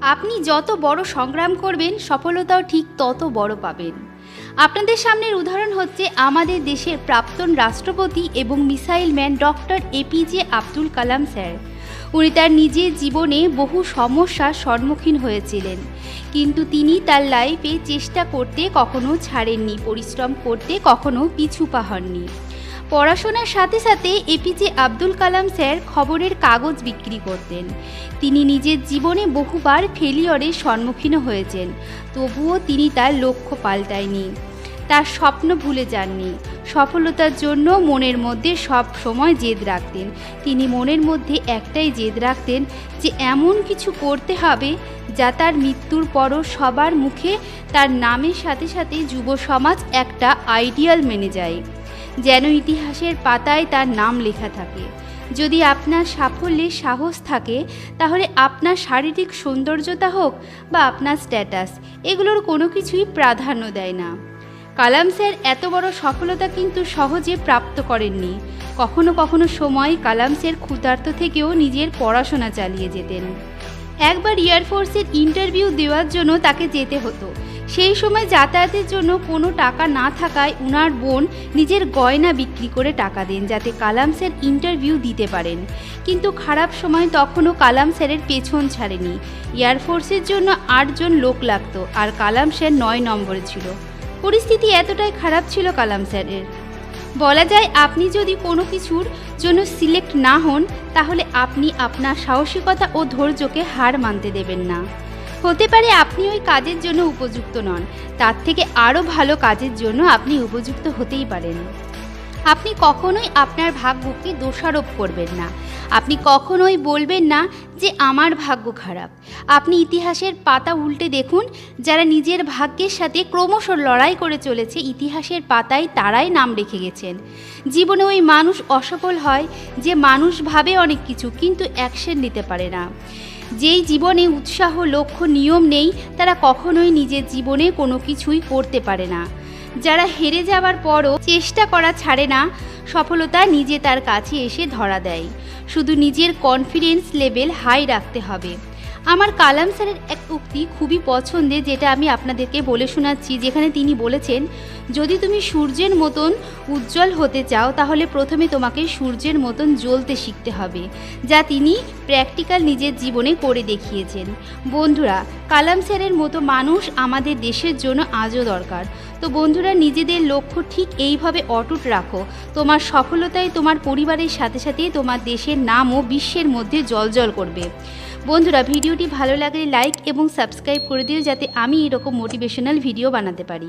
আপনি যত বড় সংগ্রাম করবেন, সফলতাও ঠিক তত বড় পাবেন। আপনাদের সামনের উদাহরণ হচ্ছে আমাদের দেশের প্রাক্তন রাষ্ট্রপতি এবং missile man doctor APJ Abdul Kalam sir. উনি তার নিজের জীবনে বহু সমস্যার সম্মুখীন হয়েছিলেন। কিন্তু তিনি তার লাইফে চেষ্টা করতে কখনো ছাড়েননি, পরিশ্রম করতে কখনো পিছু পা হননি পড়াশোনার সাথে সাথে এপিজে আব্দুল কালাম স্যার খবরের কাগজ বিক্রি করতেন। তিনি নিজের জীবনে বহুবার ফেলিয়রের সম্মুখীন হয়েছেন, তবুও তিনি তার লক্ষ্য পাল্টায়নি। তার স্বপ্ন ভুলে যাননি। সফলতার জন্য মনের মধ্যে সব সময় জেদ রাখতেন। তিনি মনের মধ্যে একটাই জেদ রাখতেন যে এমন কিছু করতে হবে যা তার মৃত্যুর পরও সবার মুখে তার নামের সাথে সাথে যুব সমাজ একটা আইডিয়াল মেনে যায়। যেন ইতিহাসের পাতায় তার নাম লেখা থাকে। যদি আপনার সাফল্যে সাহস থাকে, তাহলে আপনার শারীরিক সৌন্দর্যতা হোক বা আপনার স্ট্যাটাস এগুলোর কোনো কিছুই প্রাধান্য দেয় না। কালাম স্যার এত বড় সফলতা কিন্তু সহজে প্রাপ্ত করেননি। কখনো কখনো সময় কালাম স্যার ক্ষুধার্ত থেকেও নিজের পড়াশোনা চালিয়ে যেতেন। একবার এয়ারফোর্সের ইন্টারভিউ দেওয়ার জন্য তাকে যেতে হতো। সেই সময় যাতায়াতের জন্য কোনো টাকা না থাকায় উনার বোন নিজের গয়না বিক্রি করে টাকা দেন যাতে কালাম স্যার ইন্টারভিউ দিতে পারেন। কিন্তু খারাপ সময় তখনও কালাম স্যারের পেছন ছাড়েনি। এয়ারফোর্সের জন্য আটজন লোক লাগতো আর কালাম স্যার নয় নম্বরে ছিল। পরিস্থিতি এতটাই খারাপ ছিল কালাম স্যারের। বলা যায় আপনি যদি কোনো কিছুর জন্য সিলেক্ট না হন, তাহলে আপনি আপনার সাহসিকতা ও ধৈর্যকে হার মানতে দেবেন না। হতে পারে আপনি ওই কাজের জন্য উপযুক্ত নন। তার থেকে আরও ভালো কাজের জন্য আপনি উপযুক্ত হতেই পারেন। আপনি কখনোই আপনার ভাগ্যকে দোষারোপ করবেন না। আপনি কখনোই বলবেন না যে আমার ভাগ্য খারাপ। আপনি ইতিহাসের পাতা উল্টে দেখুন, যারা নিজের ভাগ্যের সাথে ক্রমশ লড়াই করে চলেছে, ইতিহাসের পাতায় তারাই নাম রেখে গেছেন। জীবনে ওই মানুষ অসফল হয়, যে মানুষ ভাবে অনেক কিছু, কিন্তু অ্যাকশন নিতে পারে না। যেই জীবনে উৎসাহ, লক্ষ্য, নিয়ম নেই, তারা কখনোই নিজের জীবনে কোনো কিছুই করতে পারে না। যারা হেরে যাওয়ার পরও চেষ্টা করা ছাড়ে না, সফলতা নিজে তার কাছে এসে ধরা দেয়। শুধু নিজের কনফিডেন্স লেভেল হাই রাখতে হবে। আমার কালাম স্যারের এক উক্তি খুবই পছন্দের, যেটা আমি আপনাদেরকে বলে শোনাচ্ছি। যেখানে তিনি বলেছেন, যদি তুমি সূর্যের মতন উজ্জ্বল হতে চাও, তাহলে প্রথমে তোমাকে সূর্যের মতন জ্বলতে শিখতে হবে, যা তিনি প্র্যাকটিক্যাল নিজের জীবনে করে দেখিয়েছেন। বন্ধুরা, কালাম স্যারের মতো মানুষ আমাদের দেশের জন্য আজও দরকার। তো বন্ধুরা, নিজেদের লক্ষ্য ঠিক এইভাবে অটুট রাখো। তোমার সফলতায় তোমার পরিবারের সাথে সাথে তোমার দেশের নামও বিশ্বের মধ্যে জলজল করবে। বন্ধুরা ভিডিওটি ভালো লাগলে লাইক এবং সাবস্ক্রাইব করে দিও যাতে আমি এরকম মোটিভেশনাল ভিডিও বানাতে পারি।